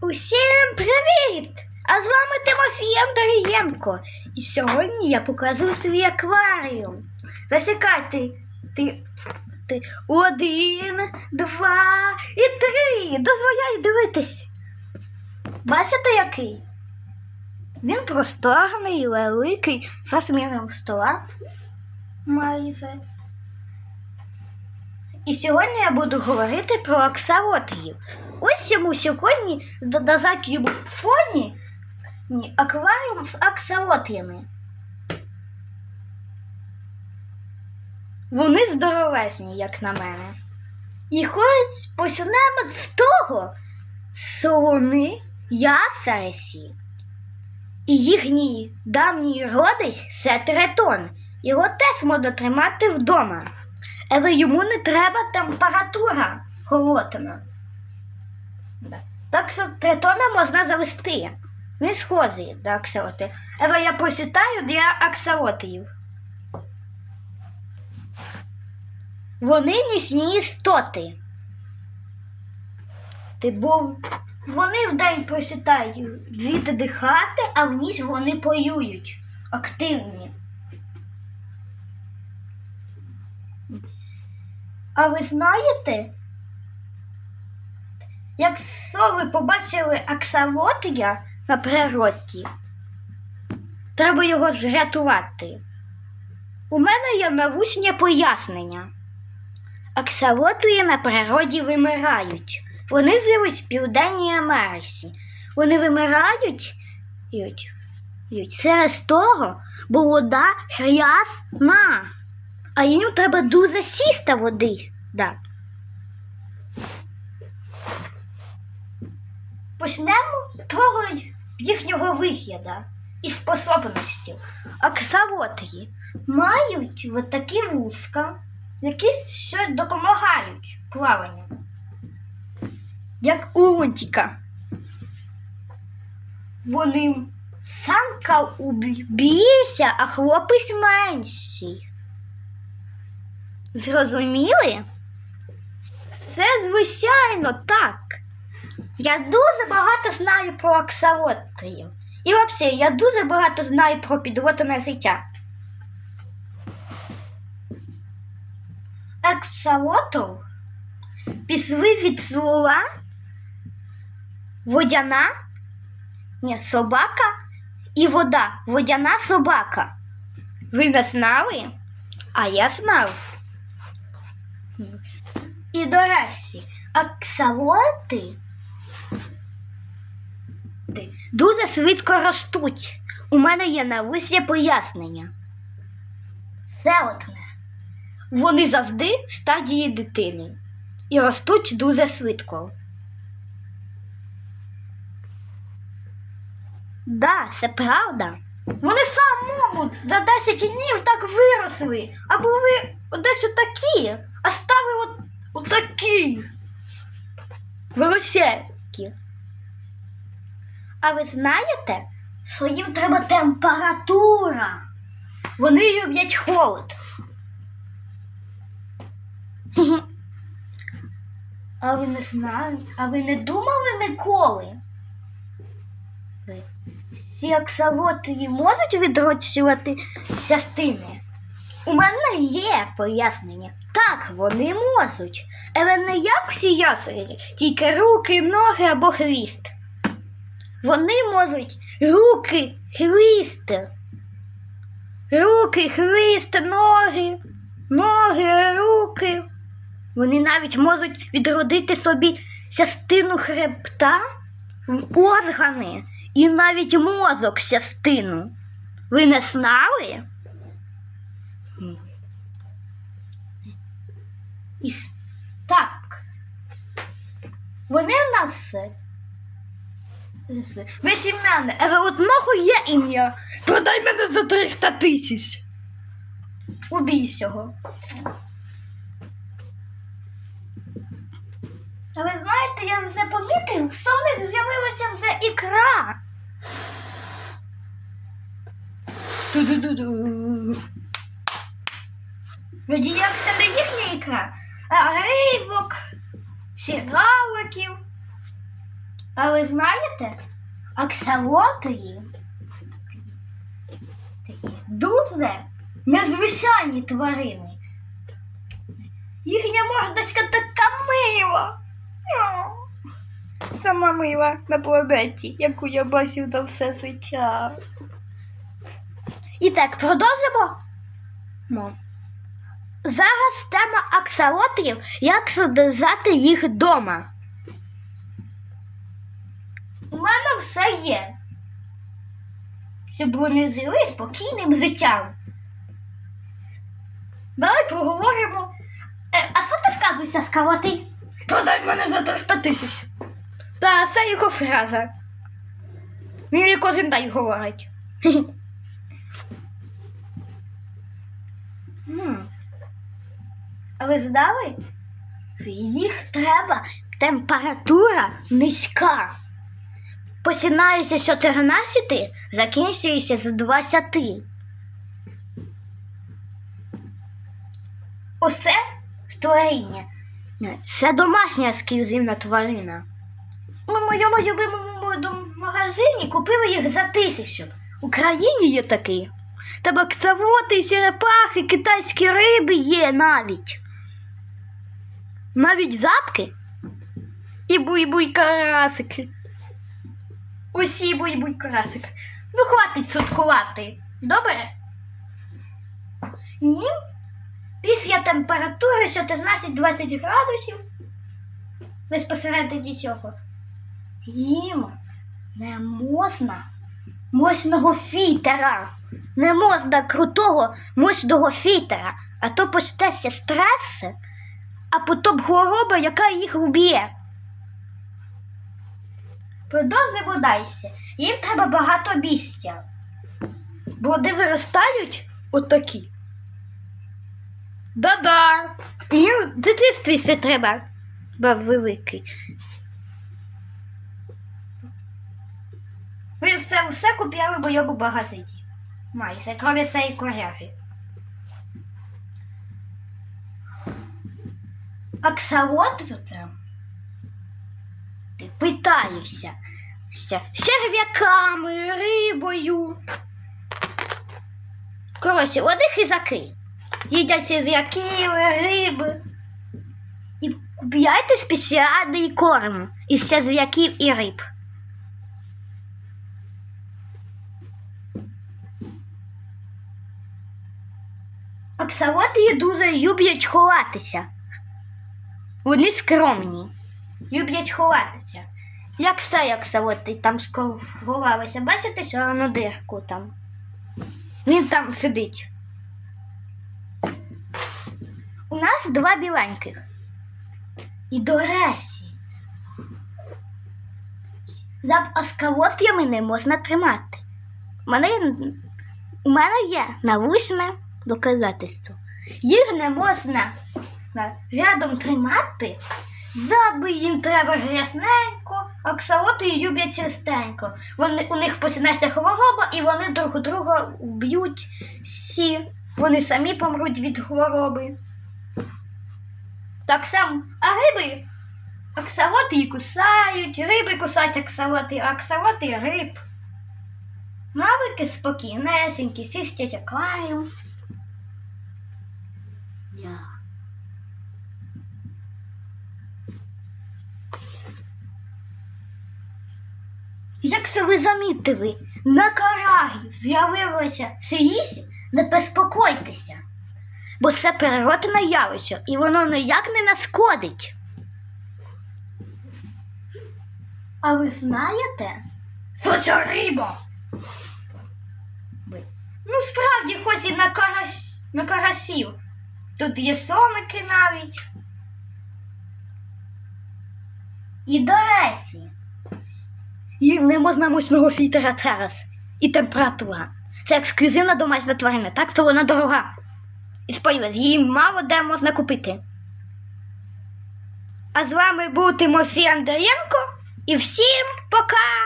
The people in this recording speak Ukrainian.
Усім привіт! А з вами Тимофій Андрієнко. І сьогодні я покажу свій акваріум. Засікайте. Ти, ти. Один, два і три. Дозволяй дивитись. Бачите який? Він просторний, великий, з розміром стола майже. І сьогодні я буду говорити про аксолотлів. Ось йому сьогодні на задньому фоні акваріум з аксолотлями. Вони здоровезні, як на мене. І хоч почнемо з того, що вони ясаресі. І їхній давній родич це третон. Його теж можна тримати вдома. Але йому не треба температура холодна. Так що третона можна завести. Не схожі до аксолоти. Але я прочитаю для аксолотів. Вони нічні істоти. Ти був. Вони вдень прочитають віддихати, а в ніч вони поюють. Активні. А ви знаєте, якщо ви побачили аксолотля на природі, треба його зрятувати. У мене є навучне пояснення. Аксолотлі на природі вимирають. Вони живуть в Південній Америці. Вони вимирають ють, ють, через того, бо вода грязна а їм треба дуже сісти води. Да. Почнемо з того їхнього вигляду і способності. Аксолотлі мають от такі вузка, які щось допомагають плаванню. Як у лунтика. Вони самка убійся, а хлопець менший. Зрозуміли? Це звичайно так. Я дуже багато знаю про аксолотлів. І взагалі, я дуже багато знаю про підводне життя. Аксолотл пішли від слова водяна, ні, собака і вода. Водяна собака. Ви не знали? А я знав. І до речі, аксолоти дуже швидко ростуть. У мене є нависне пояснення. Все одне. Вони завжди в стадії дитини і ростуть дуже швидко. Да, це правда. Вони самому за 10 днів так виросли, а були десь отакі, а стали от, отакі. Величезні. А ви знаєте, що їм треба температура? Вони люблять холод. А ви не знаєте, а ви не думали ніколи? Ви ці аксолотлі можуть відрощувати частини? У мене є пояснення. Так, вони можуть. Але не як всі ясені, тільки руки, ноги або хвіст. Вони можуть руки, хвіст. Руки, хвіст, ноги, ноги, руки. Вони навіть можуть відродити собі частину хребта, органи і навіть мозок частину. Ви не знали? І с- так. Вони в нас. е, з- Весімняне, але одного є ім'я. Продай мене за 300 тисяч. Убій цього. А ви знаєте, я вже помітив, що в них з'явилася вже ікра. Ту-ду-ду-ду. Вроді як не їхня ікра, рибок, сігаликів. А ви знаєте, аксолотлі дуже незвичайні тварини. Їхня мордочка така мила. Сама мила на планеті, яку я бачив за все життя. І так, продовжимо. Мо. Зараз тема аксолотлів, як содержати їх вдома. У мене все є. Щоб вони жили спокійним життям. Давай поговоримо. Е, а що ти скажешся скалати? Продай мене за 300 тисяч. Та це його фраза. Він її кожен день говорить. А ви знали? Їх треба температура низька. Починається з 14, закінчується з 20. Оце створіння. Це домашня ексклюзивна тварина. Ми в моєму любимому магазині купили їх за тисячу. В Україні є такі. Табаксавоти, черепахи, китайські риби є навіть. Навіть запки і буй-буй карасики. Усі буй-буй карасики. Ну, хватить суткувати. Добре? Ні. Після температури 14-20 градусів безпосередньо цього їм не можна мощного фітера. Не можна крутого мощного фітера, а то почнеться стрес, а потім хвороба, яка їх вб'є. Продовжуємо далі. Їм треба багато місця. Бо вони виростають отакі. Да-да. Їм в дитинстві все треба. Бо великий. Ви все, все купляли в моєму магазині. Майже, кроме цієї коряги. Аксалот за це? Ти питаюся. Ще черв'яками, рибою. Коротше, вони хизаки. Їдять черв'яків, риби. І купляйте спеціальний корм із черв'яків і риб. Аксалоти дуже люблять ховатися. Вони скромні. Люблять ховатися. Як цей аксалоти там сховалися. Бачите, що на дирку там. Він там сидить. У нас два біленьких. І до речі. За аскалотями не можна тримати. У мене, у мене є научне доказательство. Їх не можна на- рядом тримати, заби їм треба грязненько, аксалоти люблять чистенько. Вони, у них починається хвороба і вони друг друга вб'ють всі. Вони самі помруть від хвороби. Так само, а риби аксалоти і кусають, риби кусають аксалоти, а аксалоти риб. Мавики спокійнесенькі, сістять акваріум. Як це ви замітили, на карагі з'явилося сирість, не безпокойтеся, бо це природне явище, і воно ніяк не нашкодить. А ви знаєте, що це риба? Ну, справді, хоч і на, карась... на карасів. Тут є сомики навіть. І до речі, їм не можна мощного фільтра зараз. І температура. Це ексклюзивна домашня тварина, так то вона дорога. І сподіваюсь, її мало де можна купити. А з вами був Тимофій Андрієнко і всім пока!